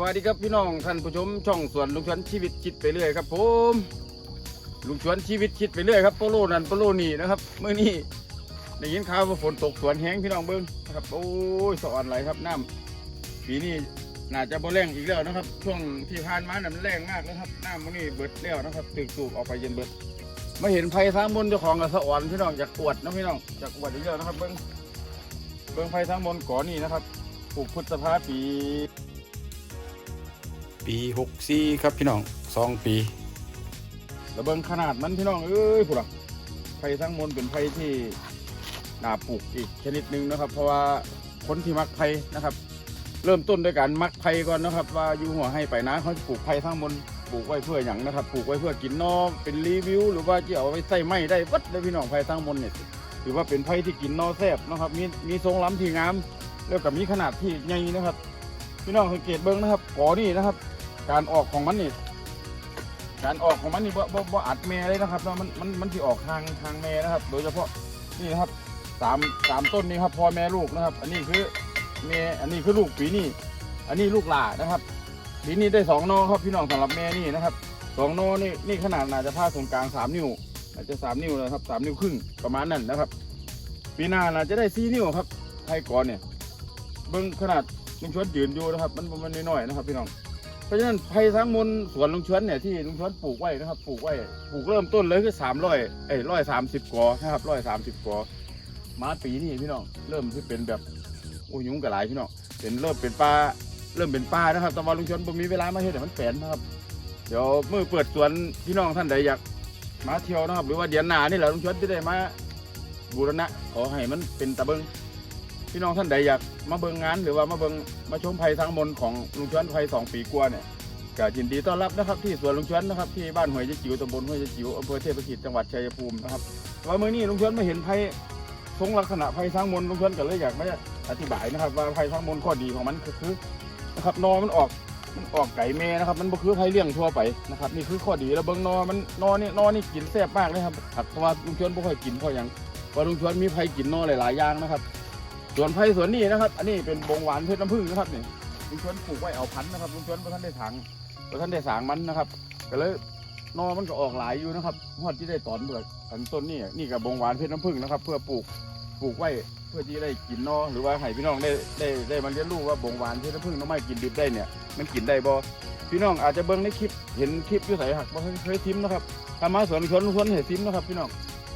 วัสดีครับพี่น้องท่านผู้ชมช่องสวนลุงชวนชีวิตคิดไปเรื่อยครับผมลุงชวนชีวิตคิดไปเรื่อยครับโปโลนั่นโปโลนี่นะครับเมื่อนี้ได้ยินข่าวว่าฝนตกสวนแห้งพี่น้องเบิ้งนะครับโอ้ยสะอ่อนไหลครับน้ำปีนี้น่าจะบ่แรงอีกแล้วนะครับ ช่วงที่ผ่านมาน้ำแรงมากนะครับน้ำมื่อนี้เบิดแล้วนะครับตึกสูบออกไปเย็นเบิดมาเห็นไผ่ทางบนเจ้าของกับสะอ่อนพี่น้องจากอวดนะพี่น้องจากอวดอีกแล้วนะครับเบิ้งเบิ้งไผ่ทางบนก่อนนี่นะครับปลูกพุทธภาปี ปีหกสี่ครับพี่น้องสองปีแล้วเบิงขนาดมันพี่น้องเอ้ยพวกเราไผ่ทั้งมนเป็นไผ่ที่น่าปลูกอีกชนิดหนึ่งนะครับ เพราะว่าคนที่มักไผ่นะครับ เริ่มต้นด้วยการมักไผ่ก่อนนะครับ ว่าอยู่หัวให้ไปนะเขาจะปลูกไผ่ทั้งมนปลูกไว้เพื่ออย่างนะครับปลูกไว้เพื่อกินนอเป็นรีวิว หรือว่าจะเอาไว้ใส่ไม้ได้วัดเลยพี่น้องไผ่ทั้งมนเนี่ยถือว่าเป็นไผ่ที่กินนอแซบนะครับ มีมีทรงล้ำที่งามแล้วก็มีขนาดที่ใหญ่นะครับ พี่น้องสังเกตเบิ้งนะครับก่อนี่นะครับ การออกของมันนี่ การออกของมันนี่บ่บ่บ่อัดแม่เลยนะครับเนาะมันมันมันที่ออกทางทางแม่นะครับ โดยเฉพาะนี่นะครับสามสามต้นนี้ครับพ่อแม่ลูกนะครับ อันนี้คือแม่อันนี้คือลูกปีนี้อันนี้ลูกหล่านะครับปีนี้ได้สองนอครับพี่น้องสำหรับแม่นี่นะครับสองนอนี่นี่ขนาดน่าจะผ้าตรงกลางสามนิ้วอาจจะสามนิ้วนะครับสามนิ้วครึ่งประมาณนั้นนะครับ ปีหน้าน่าจะได้สี่นิ้วครับไทยก่อนเนี่ยเบิ้งขนาดลุงชวนยืนอยู่นะครับ มันมันน้อยๆนะครับพี่น้อง เพราะฉะนั้นไผ่ทั้งมนสวนลุงชวนเนี่ยที่ลุงชวนปลูกไว้นะครับปลูกไว้ปลูกเริ่มต้นเลยคือสามร้อยเอ้ยร้อยสามสิบกอนะครับร้อยสามสิบกอมาปีนี้พี่น้องเริ่มที่เป็นแบบโอ้ยยุงกระไรพี่น้องเป็นเริ่มเป็นปลาเริ่มเป็นปลานะครับแต่ว่าลุงชวนบ่มีเวลามาเฮ็ดแต่มันแปลนนะครับ เดี๋ยวเมื่อเปิดสวนพี่น้องท่านใดอยากมาเที่ยวนะครับ หรือว่าเดือนหน้านี่แหละลุงชวนจะได้มาบูรณะขอให้มันเป็นตะเบิง พี่น้องท่านใดอยากมาเบิ่งงาน หรือว่ามาเบิ่งมาชมไผ่ทั้งมนของลุงชวนไผ่สองปีกว่าเนี่ยก็ยินดีต้อนรับนะครับที่สวนลุงชวนนะครับที่บ้านห้วยยะจิ๋วตำบลห้วยยะจิ๋วอำเภอเทพสถิตจังหวัดชัยภูมินะครับว่าเมื่อนี้ลุงชวนมาเห็นไผ่ทรงลักษณะไผ่ทั้งมนลุงชวนก็เลยอยากมาอธิบายนะครับ ว่าไผ่ทั้งมนข้อดีของมันคือนะครับนอมันออกมันออกไก่แม่นะครับ มันบ่คือไผ่เลี้ยงทั่วไปนะครับนี่คือข้อดีแล้วเบิ่งนอมันนอนี่นอนี่กินแซ่บมากเลยครับเพราะว่าลุงชวนบ่ค่อยกินเพราะหยังเพราลุงชวนมีไผ่กินนอหลายๆอย่างนะครับ ส่วนไผ่สวนนี้นะครับ อันนี้เป็นบงหวานเพชรน้ำผึ้งนะครับนี่ลุงชวนปลูกไว้เอาพันธุ์นะครับลุงชวนพราะท่านได้ถังเพราะท่านได้สางมันนะครับ ก็เลยนอมันก็ออกหลายอยู่นะครับหอดที่ได้ตอนเบือกอันต้นนี่นี่กับบงหวานเพชรน้ำผึ้งนะครับ เพื่อปลูกปลูกไว้เพื่อที่ได้กินนอหรือว่าให้พี่น้องได้ได้ได้มาเรียนรู้ว่าบงหวานเพชรน้ำผึ้งน้องไม้กินดิบได้เนี่ยมันกินได้บ่พี่น้องอาจจะเบิ่งในคลิปเห็นคลิปยู่ใส่หักบ่เคยทิมนะครับถ้ามาสวนชวนลุงชวนเห็นทิมนะครับ พี่น้อง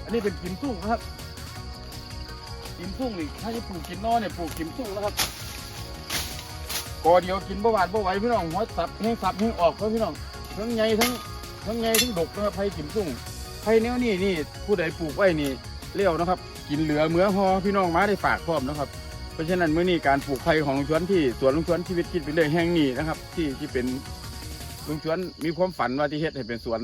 อันนี้เป็นกิมซุ่งนะครับ กิมซุ่งนี่ถ้าจะปลูกกินนอเนี่ยปลูกกิมซุ่งนะครับกอเดียวกินบ่หวานบ่ไหวพี่น้องหัวสับแห้งสับแห้งออกเพราะพี่น้องทั้งใหญ่ทั้งทั้งใหญ่ทั้งดกนะครับไผ่กิมซุ่งไผ่แนวนี้นี่ผู้ใดปลูกไว้นี่เลี้ยวนะครับ กินเหลือเมื่อพอพี่น้องมาได้ฝากพร้อมนะครับ เพราะฉะนั้นเมื้อนี้การปลูกไผ่ของลุงชวนที่สวนลุงชวนชีวิตคิดเป็นเรื่องแห่งนี้นะครับ ที่ที่เป็นลุงชวนมีความฝันว่าที่เฮ็ดให้เป็นสวน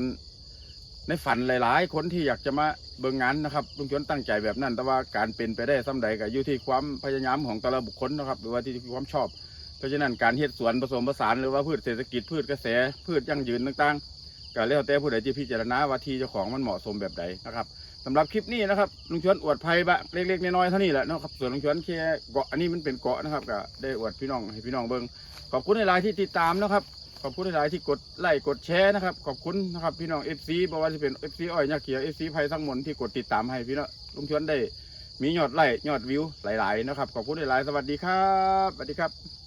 ในฝันหลายๆ คนที่อยากจะมาเบิ่งงานนะครับลุงชวนตั้งใจแบบนั้น แต่ว่าการเป็นไปได้สำใดก็อยู่ที่ความพยายามของแต่ละบุคคลนะครับหรือว่าที่ความชอบ เพราะฉะนั้นการเฮ็ดสวนผสมผสานหรือว่าพืชเศรษฐกิจพืชกระแสพืชยั่งยืนต่างๆก็แล้วแต่ผู้ใดที่พิจารณาว่าที่เจ้าของมันเหมาะสมแบบใดนะครับสำหรับคลิปนี้นะครับลุงชวนอวดภัยบะเล็กๆน้อยๆเท่านี้แหละนะครับส่วนลุงชวนแค่เกาะอันนี้มันเป็นเกาะนะครับก็ได้อวดพี่น้องให้พี่น้องเบิ่งขอบคุณในไลน์ที่ติดตามนะครับ อบคุณหลายๆที่กดไลค์กดแชร์นะครับ ขอบคุณนะครับพี่น้องเอฟซีบอกว่าจะเป็นเอฟซีอ้อยยักษ์เขียวเอฟซีไพทั้งหมดที่กดติดตามให้พี่น้องลุงชวนได้มียอดไลค์ยอดวิวหลาย ๆ นะครับ ขอบคุณหลาย ๆ สวัสดีครับสวัสดีครับ